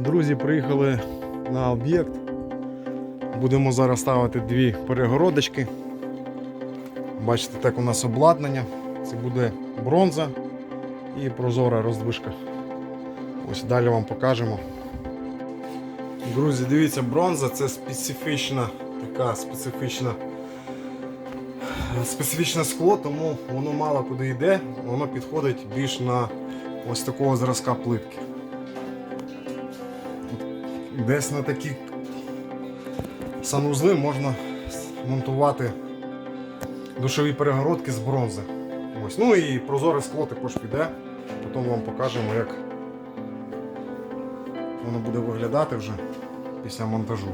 Друзі, приїхали на об'єкт. Будемо зараз ставити дві перегородочки. Бачите, так у нас обладнання. Це буде бронза і прозора роздвижка. Ось далі вам покажемо. Друзі, дивіться, бронза це специфічна, така специфічна, специфічне скло, тому воно мало куди йде, воно підходить більш на ось такого зразка плитки. Десь на такі санузли можна монтувати душові перегородки з бронзи. Ось. Ну і прозоре скло також піде. Потім вам покажемо, як воно буде виглядати вже після монтажу.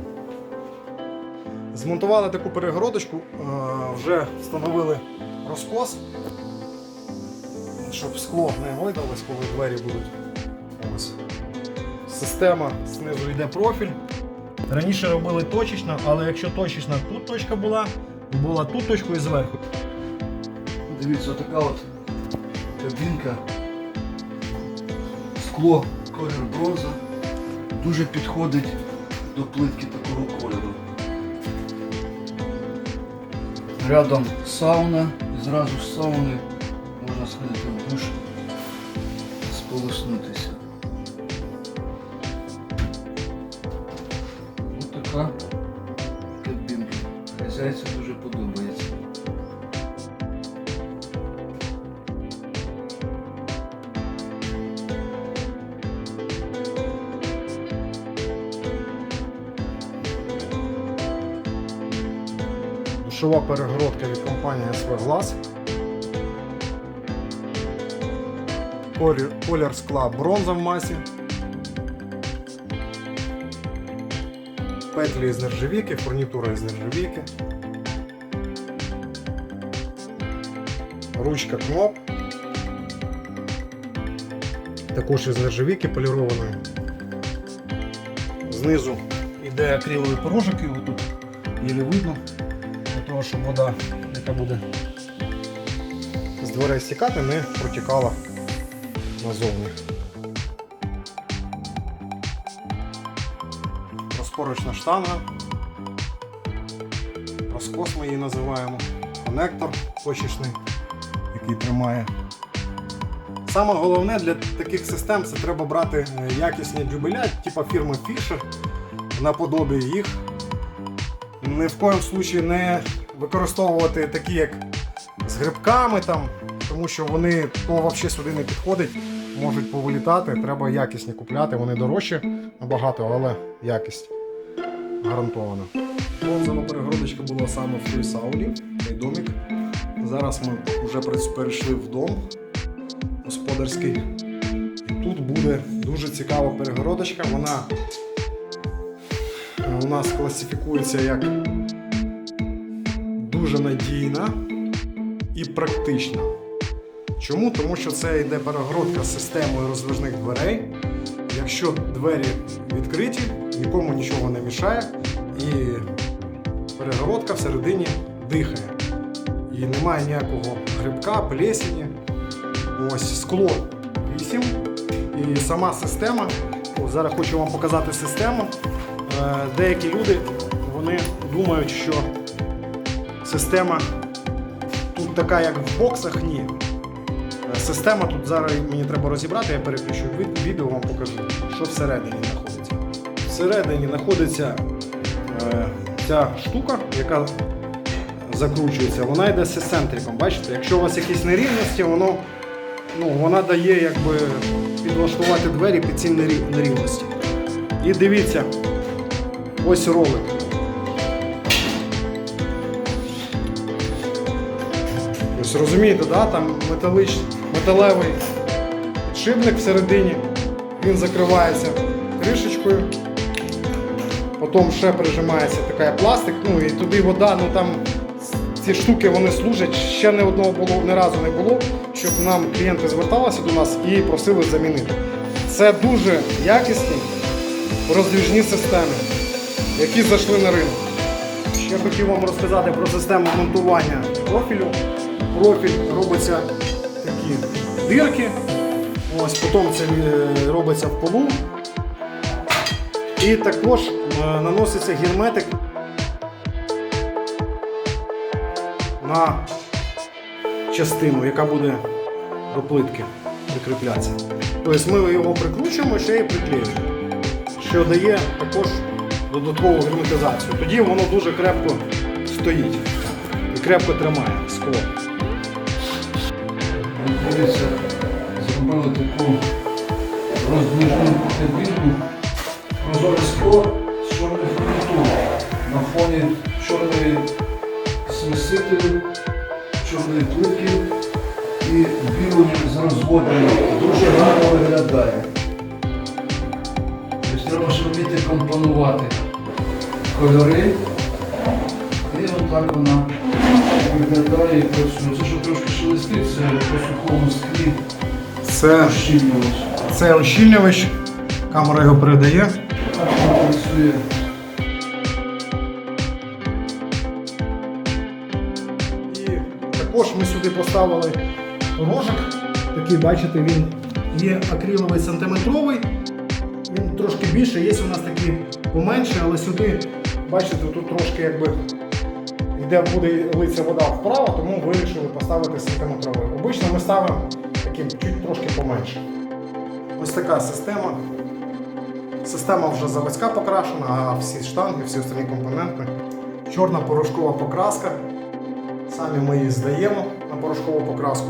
Змонтували таку перегородочку, е, вже встановили розкос, щоб скло не гойдалось, коли двері будуть. Ось. Система знизу йде профіль. Раніше робили точечно, але якщо точечно тут точка була, була тут точка і зверху. Дивіться, така от кабінка. Скло, колір бронза. Дуже підходить до плитки такого кольору. Рядом сауна, і зразу з сауни можна сходити в душ, сполоснутися. Така кабінка. Хазяйці дуже подобається. Душова перегородка від компанії SV Glass. Колір скла бронза в масі. Петлі з нержавійки, фурнітура із нержавійки. Ручка кноп. Також із нержавійки полірованої. Знизу йде акриловий порожок, його тут єлі видно для того, щоб вода, яка буде з дверей стікати, не протікала назовні. Розпорочна штанга. Розкос ми її називаємо. Конектор почечний, який тримає. Саме головне для таких систем це треба брати е, якісні дюбеля, типу фірми Fisher, наподобі їх ні в коєму случаї не використовувати такі, як з грибками, там, тому що вони то взагалі сюди не підходить, можуть повилітати. Треба якісні купляти, вони дорожчі набагато, але якість гарантована. Бронзова перегородочка була саме в той сауні, той домик. Зараз ми вже перейшли в дом господарський. І тут буде дуже цікава перегородочка. Вона Е, у нас класифікується як дуже надійна і практична. Чому? Тому що це йде перегородка з системою роздвижних дверей. Якщо двері відкриті, нікому нічого не мішає, і перегородка всередині дихає. І немає ніякого грибка, плесені. Ось скло 8. І сама система. О, зараз хочу вам показати систему. Е, Деякі люди вони думають, що система тут така, як в боксах, ні. Система тут зараз мені треба розібрати, я переключу відео, вам покажу, що всередині знаходиться. Всередині знаходиться е, ця штука, яка закручується, вона йде з. Бачите, якщо у вас якісь нерівності, воно, ну, вона дає якби підлаштувати двері під ці нерівності. І дивіться, ось ролик. Ось розумієте, да? там металич, металевий підшипник всередині, він закривається кришечкою, потім ще прижимається така пластик, ну і туди вода, ну там ці штуки вони служать. Ще не одного було, ні разу не було, щоб нам клієнти зверталися до нас і просили замінити. Це дуже якісні роздвіжні системи, які зайшли на ринок. Ще хотів вам розказати про систему монтування профілю. Профіль робиться такі дирки. Ось потім це е, робиться в полу. І також е, наноситься герметик на частину, яка буде до плитки прикріплятися. Тобто ми його прикручуємо, ще й приклеюємо, що дає також додаткову герметизацію. Тоді воно дуже крепко стоїть і крепко тримає скло. Дивіться, зробили таку роздвижну кабінку. Прозоре скло з чорних фурнітур. На фоні чорної смесителю, чорної плитки і білої з розводами. Дуже гарно виглядає. Тобто треба ж вміти компонувати кольори. І отак вона виглядає працює. Це що трошки шелестить, це по сухому склі Це, ощільнювач. це ощільнювач, камера його передає. Так воно працює. І також ми сюди поставили рожик. Такий, бачите, він є акриловий сантиметровий. Він трошки більше, є у нас такі поменше, але сюди, бачите, тут трошки якби йде буде литься вода вправо, тому вирішили поставити сантиметровий. Обично ми ставимо таким чуть трошки поменше. Ось така система. Система вже заводська покрашена, а всі штанги, всі останні компоненти. Чорна порошкова покраска. Самі ми її здаємо на порошкову покраску.